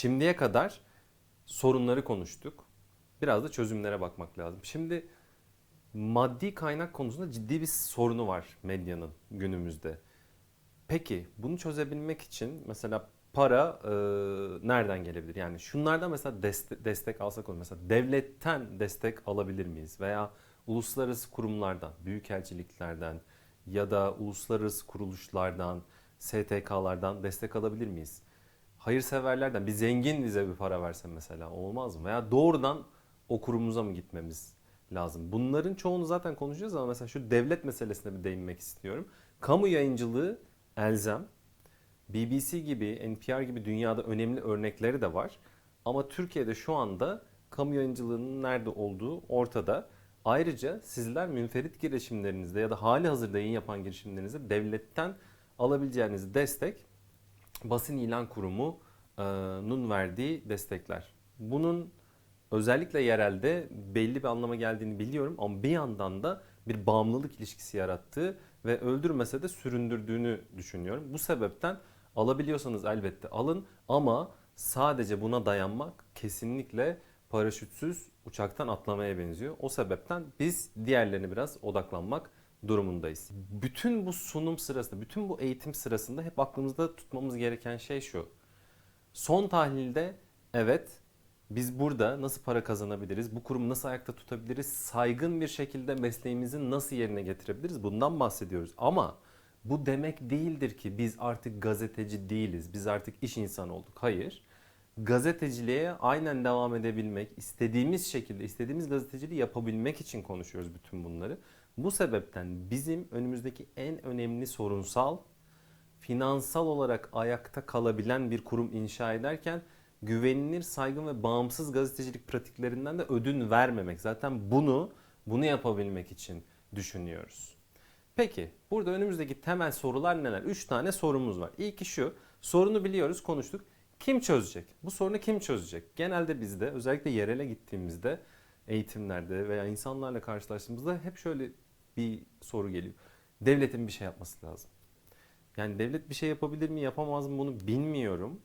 Şimdiye kadar sorunları konuştuk. Biraz da çözümlere bakmak lazım. Şimdi maddi kaynak konusunda ciddi bir sorunu var medyanın günümüzde. Peki bunu çözebilmek için mesela para e, nereden gelebilir? Yani şunlardan mesela destek, destek alsak olur. Mesela devletten destek alabilir miyiz? Veya uluslararası kurumlardan, büyükelçiliklerden ya da uluslararası kuruluşlardan, STK'lardan destek alabilir miyiz? Hayırseverlerden bir zengin bize bir para verse mesela olmaz mı? Veya doğrudan o kurumumuza mı gitmemiz lazım? Bunların çoğunu zaten konuşacağız ama mesela şu devlet meselesine bir değinmek istiyorum. Kamu yayıncılığı elzem. BBC gibi, NPR gibi dünyada önemli örnekleri de var. Ama Türkiye'de şu anda kamu yayıncılığının nerede olduğu ortada. Ayrıca sizler münferit girişimlerinizde ya da hali hazırda yayın yapan girişimlerinizde devletten alabileceğiniz destek basın ilan kurumunun verdiği destekler. Bunun özellikle yerelde belli bir anlama geldiğini biliyorum ama bir yandan da bir bağımlılık ilişkisi yarattığı ve öldürmese de süründürdüğünü düşünüyorum. Bu sebepten alabiliyorsanız elbette alın ama sadece buna dayanmak kesinlikle paraşütsüz uçaktan atlamaya benziyor. O sebepten biz diğerlerine biraz odaklanmak durumundayız. Bütün bu sunum sırasında, bütün bu eğitim sırasında hep aklımızda tutmamız gereken şey şu. Son tahlilde evet biz burada nasıl para kazanabiliriz, bu kurumu nasıl ayakta tutabiliriz, saygın bir şekilde mesleğimizi nasıl yerine getirebiliriz bundan bahsediyoruz. Ama bu demek değildir ki biz artık gazeteci değiliz, biz artık iş insanı olduk. Hayır. Gazeteciliğe aynen devam edebilmek, istediğimiz şekilde, istediğimiz gazeteciliği yapabilmek için konuşuyoruz bütün bunları. Bu sebepten bizim önümüzdeki en önemli sorunsal, finansal olarak ayakta kalabilen bir kurum inşa ederken güvenilir, saygın ve bağımsız gazetecilik pratiklerinden de ödün vermemek. Zaten bunu bunu yapabilmek için düşünüyoruz. Peki burada önümüzdeki temel sorular neler? 3 tane sorumuz var. İlki şu. Sorunu biliyoruz, konuştuk. Kim çözecek? Bu sorunu kim çözecek? Genelde bizde özellikle yerele gittiğimizde eğitimlerde veya insanlarla karşılaştığımızda hep şöyle bir soru geliyor. Devletin bir şey yapması lazım. Yani devlet bir şey yapabilir mi, yapamaz mı bunu bilmiyorum.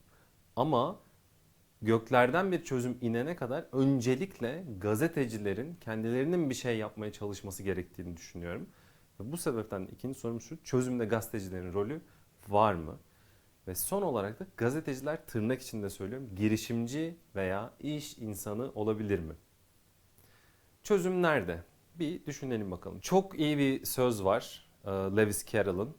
Ama göklerden bir çözüm inene kadar öncelikle gazetecilerin kendilerinin bir şey yapmaya çalışması gerektiğini düşünüyorum. Ve bu sebepten ikinci sorum şu, çözümde gazetecilerin rolü var mı? Ve son olarak da gazeteciler tırnak içinde söylüyorum girişimci veya iş insanı olabilir mi? Çözüm nerede? Bir düşünelim bakalım. Çok iyi bir söz var e, Lewis Carroll'ın.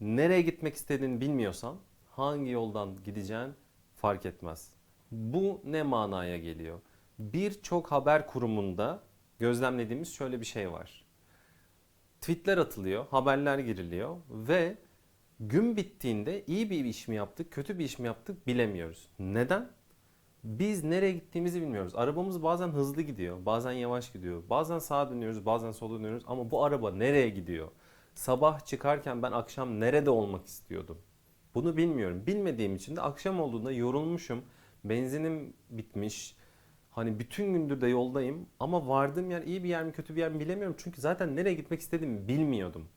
Nereye gitmek istediğini bilmiyorsan hangi yoldan gideceğin fark etmez. Bu ne manaya geliyor? Birçok haber kurumunda gözlemlediğimiz şöyle bir şey var. Tweetler atılıyor, haberler giriliyor ve gün bittiğinde iyi bir iş mi yaptık, kötü bir iş mi yaptık bilemiyoruz. Neden? Biz nereye gittiğimizi bilmiyoruz. Arabamız bazen hızlı gidiyor, bazen yavaş gidiyor. Bazen sağa dönüyoruz, bazen sola dönüyoruz ama bu araba nereye gidiyor? Sabah çıkarken ben akşam nerede olmak istiyordum? Bunu bilmiyorum. Bilmediğim için de akşam olduğunda yorulmuşum. Benzinim bitmiş. Hani bütün gündür de yoldayım ama vardığım yer iyi bir yer mi kötü bir yer mi bilemiyorum. Çünkü zaten nereye gitmek istediğimi bilmiyordum.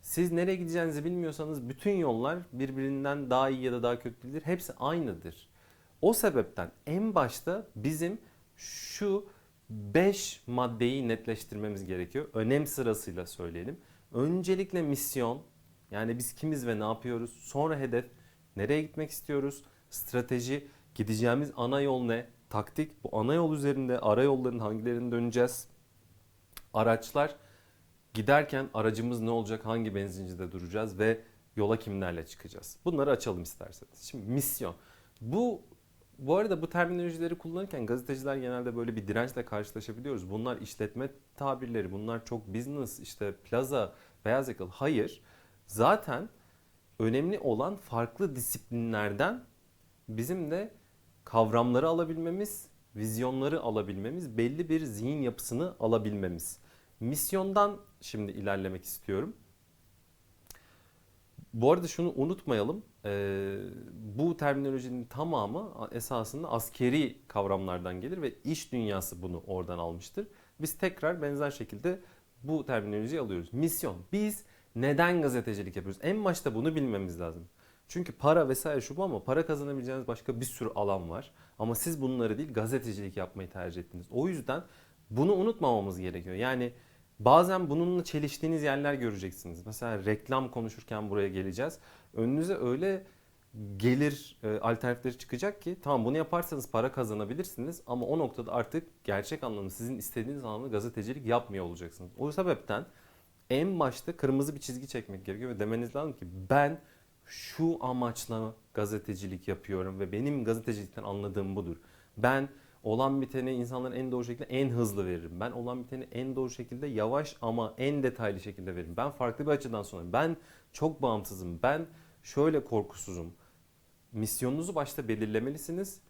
Siz nereye gideceğinizi bilmiyorsanız bütün yollar birbirinden daha iyi ya da daha kötü değildir. Hepsi aynıdır. O sebepten en başta bizim şu 5 maddeyi netleştirmemiz gerekiyor. Önem sırasıyla söyleyelim. Öncelikle misyon, yani biz kimiz ve ne yapıyoruz? Sonra hedef, nereye gitmek istiyoruz? Strateji, gideceğimiz ana yol ne? Taktik, bu ana yol üzerinde ara yolların hangilerine döneceğiz? Araçlar, giderken aracımız ne olacak? Hangi benzincide duracağız ve yola kimlerle çıkacağız? Bunları açalım isterseniz. Şimdi misyon. Bu bu arada bu terminolojileri kullanırken gazeteciler genelde böyle bir dirençle karşılaşabiliyoruz. Bunlar işletme tabirleri, bunlar çok business, işte plaza, beyaz yakalı. Hayır. Zaten önemli olan farklı disiplinlerden bizim de kavramları alabilmemiz, vizyonları alabilmemiz, belli bir zihin yapısını alabilmemiz. Misyondan şimdi ilerlemek istiyorum. Bu arada şunu unutmayalım. Ee, bu terminolojinin tamamı esasında askeri kavramlardan gelir ve iş dünyası bunu oradan almıştır. Biz tekrar benzer şekilde bu terminolojiyi alıyoruz. Misyon. Biz neden gazetecilik yapıyoruz? En başta bunu bilmemiz lazım. Çünkü para vesaire şu bu ama para kazanabileceğiniz başka bir sürü alan var. Ama siz bunları değil gazetecilik yapmayı tercih ettiniz. O yüzden bunu unutmamamız gerekiyor. Yani bazen bununla çeliştiğiniz yerler göreceksiniz. Mesela reklam konuşurken buraya geleceğiz. Önünüze öyle gelir e, alternatifleri çıkacak ki tamam bunu yaparsanız para kazanabilirsiniz ama o noktada artık gerçek anlamda sizin istediğiniz anlamda gazetecilik yapmıyor olacaksınız. O sebepten en başta kırmızı bir çizgi çekmek gerekiyor ve demeniz lazım ki ben şu amaçla gazetecilik yapıyorum ve benim gazetecilikten anladığım budur. Ben olan biteni insanların en doğru şekilde en hızlı veririm. Ben olan biteni en doğru şekilde yavaş ama en detaylı şekilde veririm. Ben farklı bir açıdan sonra ben çok bağımsızım. Ben şöyle korkusuzum. Misyonunuzu başta belirlemelisiniz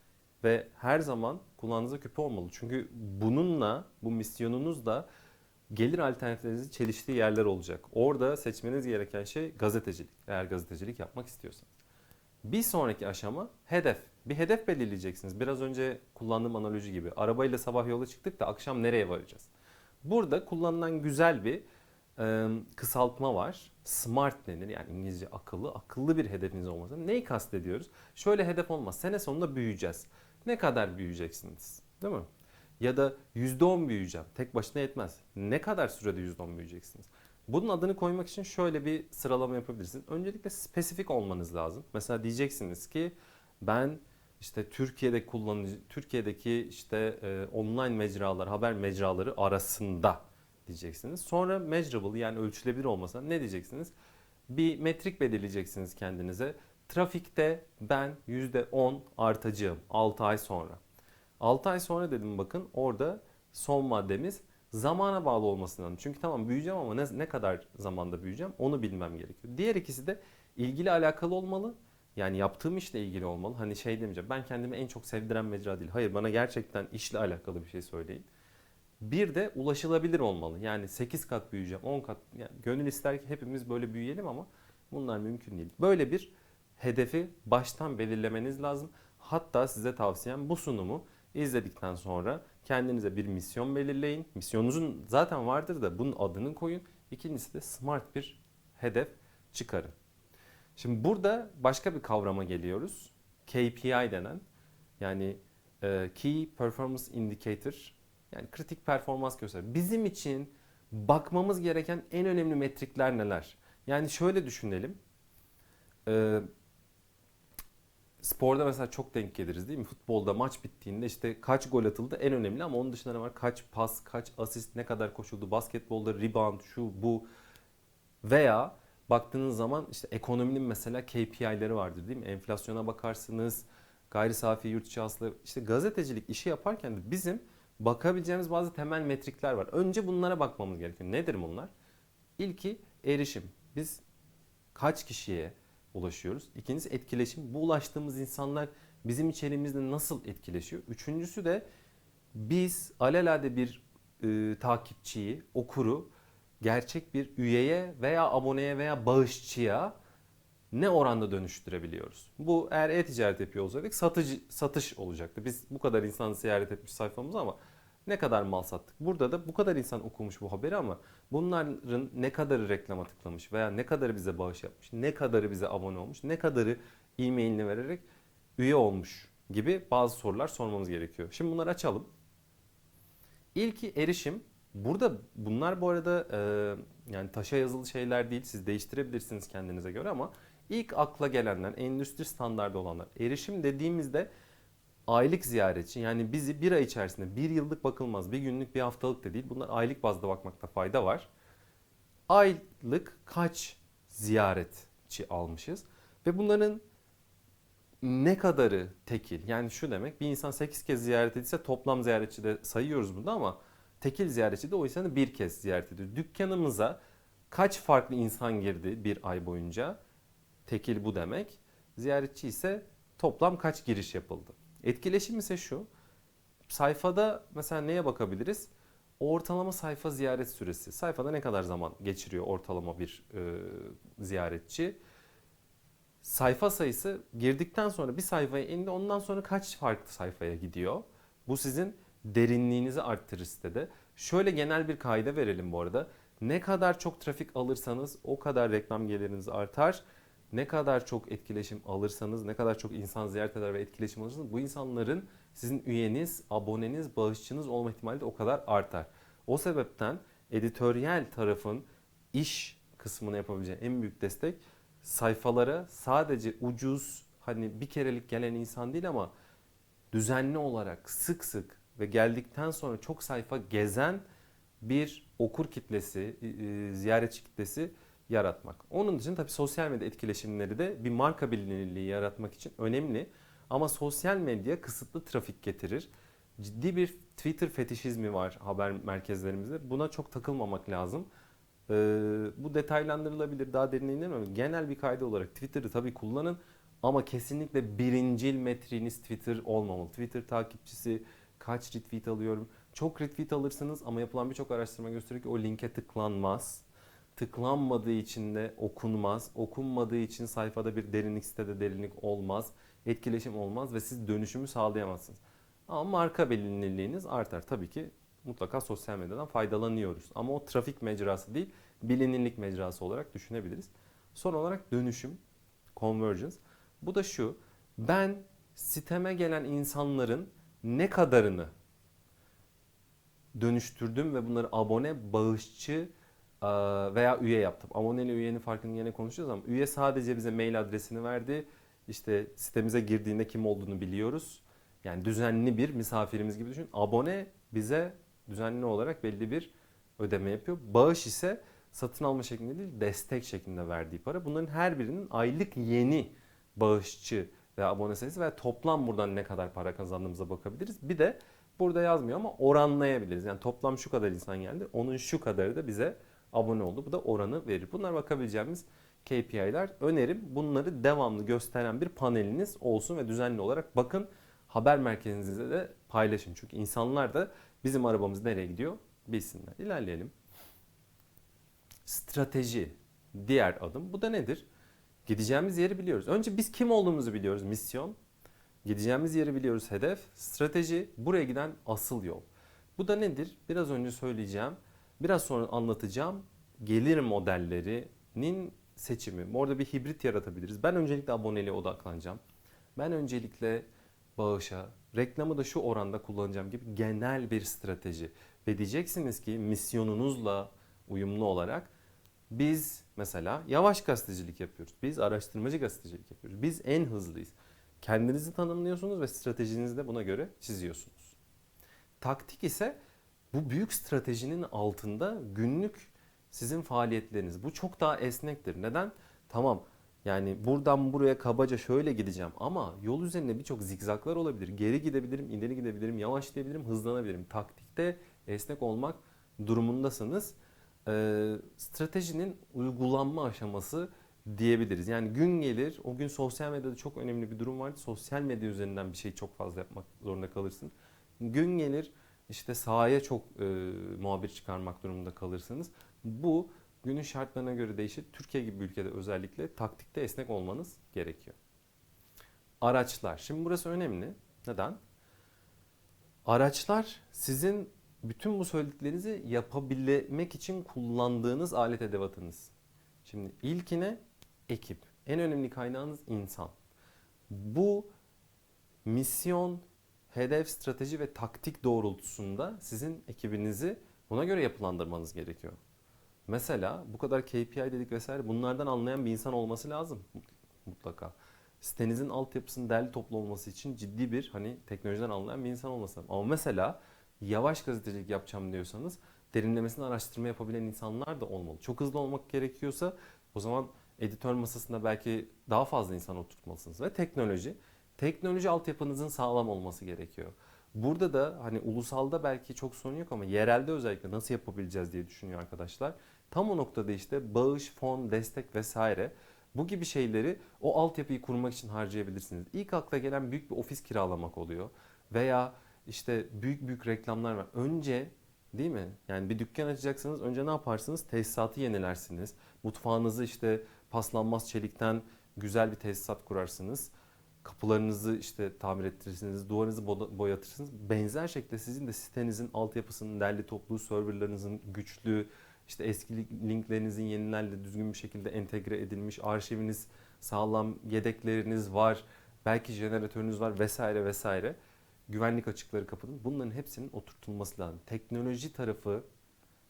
ve her zaman kulağınıza küpe olmalı. Çünkü bununla, bu misyonunuzla gelir alternatiflerinizin çeliştiği yerler olacak. Orada seçmeniz gereken şey gazetecilik. Eğer gazetecilik yapmak istiyorsanız. Bir sonraki aşama hedef. Bir hedef belirleyeceksiniz. Biraz önce kullandığım analoji gibi. Arabayla sabah yola çıktık da akşam nereye varacağız? Burada kullanılan güzel bir e, kısaltma var. Smart denir yani İngilizce akıllı. Akıllı bir hedefiniz olması. Neyi kastediyoruz? Şöyle hedef olmaz. Sene sonunda büyüyeceğiz. Ne kadar büyüyeceksiniz? Değil mi? Ya da %10 büyüyeceğim. Tek başına yetmez. Ne kadar sürede %10 büyüyeceksiniz? Bunun adını koymak için şöyle bir sıralama yapabilirsiniz. Öncelikle spesifik olmanız lazım. Mesela diyeceksiniz ki ben işte Türkiye'de kullanıcı Türkiye'deki işte e, online mecralar, haber mecraları arasında diyeceksiniz. Sonra measurable yani ölçülebilir olmasa ne diyeceksiniz? Bir metrik belirleyeceksiniz kendinize. Trafikte ben %10 artacağım 6 ay sonra. 6 ay sonra dedim bakın orada son maddemiz zamana bağlı olması lazım. Çünkü tamam büyüyeceğim ama ne, ne kadar zamanda büyüyeceğim onu bilmem gerekiyor. Diğer ikisi de ilgili alakalı olmalı. Yani yaptığım işle ilgili olmalı. Hani şey demeyeceğim ben kendimi en çok sevdiren mecra değil. Hayır bana gerçekten işle alakalı bir şey söyleyin. Bir de ulaşılabilir olmalı. Yani 8 kat büyüyeceğim, 10 kat. Yani gönül ister ki hepimiz böyle büyüyelim ama bunlar mümkün değil. Böyle bir hedefi baştan belirlemeniz lazım. Hatta size tavsiyem bu sunumu izledikten sonra kendinize bir misyon belirleyin. Misyonunuzun zaten vardır da bunun adını koyun. İkincisi de smart bir hedef çıkarın. Şimdi burada başka bir kavrama geliyoruz. KPI denen yani e, Key Performance Indicator yani kritik performans göster. Bizim için bakmamız gereken en önemli metrikler neler? Yani şöyle düşünelim. Ee, sporda mesela çok denk geliriz değil mi? Futbolda maç bittiğinde işte kaç gol atıldı en önemli ama onun dışında ne var? Kaç pas, kaç asist, ne kadar koşuldu? Basketbolda rebound, şu bu. Veya baktığınız zaman işte ekonominin mesela KPI'leri vardır değil mi? Enflasyona bakarsınız, gayri safi yurt içi hasıla. İşte gazetecilik işi yaparken de bizim bakabileceğimiz bazı temel metrikler var. Önce bunlara bakmamız gerekiyor. Nedir bunlar? İlki erişim. Biz kaç kişiye ulaşıyoruz? İkincisi etkileşim. Bu ulaştığımız insanlar bizim içeriğimizle nasıl etkileşiyor? Üçüncüsü de biz alelade bir e, takipçiyi, okuru gerçek bir üyeye veya aboneye veya bağışçıya ne oranda dönüştürebiliyoruz? Bu eğer e-ticaret yapıyor olsaydık satıcı, satış olacaktı. Biz bu kadar insanı ziyaret etmiş sayfamız ama ne kadar mal sattık? Burada da bu kadar insan okumuş bu haberi ama bunların ne kadarı reklama tıklamış veya ne kadarı bize bağış yapmış, ne kadarı bize abone olmuş, ne kadarı e-mailini vererek üye olmuş gibi bazı sorular sormamız gerekiyor. Şimdi bunları açalım. İlki erişim. Burada bunlar bu arada e, yani taşa yazılı şeyler değil. Siz değiştirebilirsiniz kendinize göre ama ilk akla gelenler endüstri standardı olanlar. Erişim dediğimizde aylık ziyaretçi yani bizi bir ay içerisinde bir yıllık bakılmaz bir günlük bir haftalık da değil bunlar aylık bazda bakmakta fayda var. Aylık kaç ziyaretçi almışız ve bunların ne kadarı tekil yani şu demek bir insan 8 kez ziyaret edilse toplam ziyaretçi de sayıyoruz bunu ama tekil ziyaretçi de o insanı bir kez ziyaret ediyor. Dükkanımıza kaç farklı insan girdi bir ay boyunca tekil bu demek ziyaretçi ise toplam kaç giriş yapıldı. Etkileşim ise şu. Sayfada mesela neye bakabiliriz? Ortalama sayfa ziyaret süresi. Sayfada ne kadar zaman geçiriyor ortalama bir e, ziyaretçi? Sayfa sayısı girdikten sonra bir sayfaya indi ondan sonra kaç farklı sayfaya gidiyor? Bu sizin derinliğinizi arttırır sitede. Şöyle genel bir kaide verelim bu arada. Ne kadar çok trafik alırsanız o kadar reklam geliriniz artar. ne kadar çok etkileşim alırsanız, ne kadar çok insan ziyaret eder ve etkileşim alırsanız bu insanların sizin üyeniz, aboneniz, bağışçınız olma ihtimali de o kadar artar. O sebepten editoryal tarafın iş kısmını yapabileceği en büyük destek sayfalara sadece ucuz hani bir kerelik gelen insan değil ama düzenli olarak sık sık ve geldikten sonra çok sayfa gezen bir okur kitlesi, e, ziyaretçi kitlesi yaratmak. Onun için tabii sosyal medya etkileşimleri de bir marka bilinirliği yaratmak için önemli. Ama sosyal medya kısıtlı trafik getirir. Ciddi bir Twitter fetişizmi var haber merkezlerimizde. Buna çok takılmamak lazım. Ee, bu detaylandırılabilir, daha derine inemem. Genel bir kaydı olarak Twitter'ı tabii kullanın ama kesinlikle birincil metriğiniz Twitter olmamalı. Twitter takipçisi kaç retweet alıyorum? Çok retweet alırsınız ama yapılan birçok araştırma gösteriyor ki o linke tıklanmaz. Tıklanmadığı için de okunmaz. Okunmadığı için sayfada bir derinlik sitede derinlik olmaz. Etkileşim olmaz ve siz dönüşümü sağlayamazsınız. Ama marka bilinirliğiniz artar. Tabii ki mutlaka sosyal medyadan faydalanıyoruz. Ama o trafik mecrası değil, bilinirlik mecrası olarak düşünebiliriz. Son olarak dönüşüm, convergence. Bu da şu, ben siteme gelen insanların ne kadarını dönüştürdüm ve bunları abone, bağışçı e, veya üye yaptım. Abone ile üyenin farkını yine konuşacağız ama üye sadece bize mail adresini verdi. İşte sitemize girdiğinde kim olduğunu biliyoruz. Yani düzenli bir misafirimiz gibi düşün. Abone bize düzenli olarak belli bir ödeme yapıyor. Bağış ise satın alma şeklinde değil destek şeklinde verdiği para. Bunların her birinin aylık yeni bağışçı ve abone sayısı ve toplam buradan ne kadar para kazandığımıza bakabiliriz. Bir de burada yazmıyor ama oranlayabiliriz. Yani toplam şu kadar insan geldi. Onun şu kadarı da bize abone oldu. Bu da oranı verir. Bunlar bakabileceğimiz KPI'ler. Önerim bunları devamlı gösteren bir paneliniz olsun ve düzenli olarak bakın haber merkezinizde de paylaşın. Çünkü insanlar da bizim arabamız nereye gidiyor bilsinler. İlerleyelim. Strateji diğer adım. Bu da nedir? Gideceğimiz yeri biliyoruz. Önce biz kim olduğumuzu biliyoruz. Misyon. Gideceğimiz yeri biliyoruz. Hedef. Strateji. Buraya giden asıl yol. Bu da nedir? Biraz önce söyleyeceğim. Biraz sonra anlatacağım. Gelir modellerinin seçimi. Orada bir hibrit yaratabiliriz. Ben öncelikle aboneliğe odaklanacağım. Ben öncelikle bağışa, reklamı da şu oranda kullanacağım gibi genel bir strateji. Ve diyeceksiniz ki misyonunuzla uyumlu olarak biz mesela yavaş gazetecilik yapıyoruz. Biz araştırmacı gazetecilik yapıyoruz. Biz en hızlıyız. Kendinizi tanımlıyorsunuz ve stratejinizi de buna göre çiziyorsunuz. Taktik ise bu büyük stratejinin altında günlük sizin faaliyetleriniz. Bu çok daha esnektir. Neden? Tamam yani buradan buraya kabaca şöyle gideceğim ama yol üzerinde birçok zigzaklar olabilir. Geri gidebilirim, ileri gidebilirim, yavaşlayabilirim, hızlanabilirim. Taktikte esnek olmak durumundasınız. Ee, stratejinin uygulanma aşaması diyebiliriz. Yani gün gelir, o gün sosyal medyada çok önemli bir durum vardı. Sosyal medya üzerinden bir şey çok fazla yapmak zorunda kalırsın. Gün gelir işte sahaya çok e, muhabir çıkarmak durumunda kalırsınız. Bu günün şartlarına göre değişir. Türkiye gibi bir ülkede özellikle taktikte esnek olmanız gerekiyor. Araçlar. Şimdi burası önemli. Neden? Araçlar sizin bütün bu söylediklerinizi yapabilmek için kullandığınız alet edevatınız. Şimdi ilkine ekip. En önemli kaynağınız insan. Bu misyon, hedef, strateji ve taktik doğrultusunda sizin ekibinizi buna göre yapılandırmanız gerekiyor. Mesela bu kadar KPI dedik vesaire bunlardan anlayan bir insan olması lazım mutlaka. Sitenizin altyapısının derli toplu olması için ciddi bir hani teknolojiden anlayan bir insan olması lazım. Ama mesela yavaş gazetecilik yapacağım diyorsanız derinlemesine araştırma yapabilen insanlar da olmalı. Çok hızlı olmak gerekiyorsa o zaman editör masasında belki daha fazla insan oturtmalısınız. Ve teknoloji. Teknoloji altyapınızın sağlam olması gerekiyor. Burada da hani ulusalda belki çok sorun yok ama yerelde özellikle nasıl yapabileceğiz diye düşünüyor arkadaşlar. Tam o noktada işte bağış, fon, destek vesaire bu gibi şeyleri o altyapıyı kurmak için harcayabilirsiniz. İlk akla gelen büyük bir ofis kiralamak oluyor. Veya işte büyük büyük reklamlar var. Önce değil mi? Yani bir dükkan açacaksınız önce ne yaparsınız? Tesisatı yenilersiniz. Mutfağınızı işte paslanmaz çelikten güzel bir tesisat kurarsınız. Kapılarınızı işte tamir ettirirsiniz, duvarınızı boyatırsınız. Benzer şekilde sizin de sitenizin altyapısının derli toplu, serverlarınızın güçlü, işte eski li- linklerinizin yenilerle düzgün bir şekilde entegre edilmiş, arşiviniz sağlam, yedekleriniz var, belki jeneratörünüz var vesaire vesaire. Güvenlik açıkları kapatın. Bunların hepsinin oturtulması lazım. Teknoloji tarafı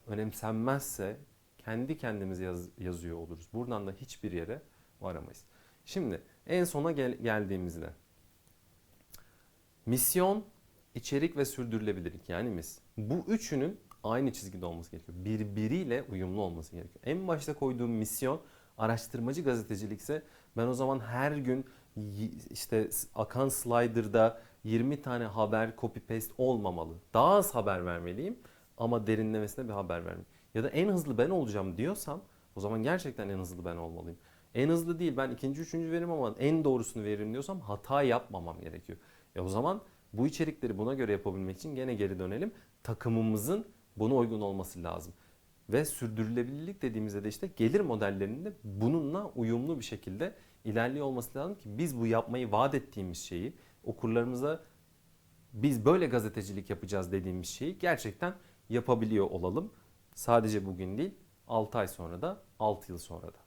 önemsenmezse kendi kendimize yaz- yazıyor oluruz. Buradan da hiçbir yere varamayız. Şimdi en sona gel- geldiğimizde misyon, içerik ve sürdürülebilirlik yani mis. Bu üçünün aynı çizgide olması gerekiyor. Birbiriyle uyumlu olması gerekiyor. En başta koyduğum misyon araştırmacı gazetecilikse ben o zaman her gün işte akan slider'da 20 tane haber copy paste olmamalı. Daha az haber vermeliyim ama derinlemesine bir haber vermeliyim. Ya da en hızlı ben olacağım diyorsam o zaman gerçekten en hızlı ben olmalıyım. En hızlı değil ben ikinci üçüncü veririm ama en doğrusunu veririm diyorsam hata yapmamam gerekiyor. E o zaman bu içerikleri buna göre yapabilmek için gene geri dönelim. Takımımızın buna uygun olması lazım. Ve sürdürülebilirlik dediğimizde de işte gelir modellerinin de bununla uyumlu bir şekilde ilerliyor olması lazım ki biz bu yapmayı vaat ettiğimiz şeyi okurlarımıza biz böyle gazetecilik yapacağız dediğimiz şeyi gerçekten yapabiliyor olalım. Sadece bugün değil 6 ay sonra da 6 yıl sonra da.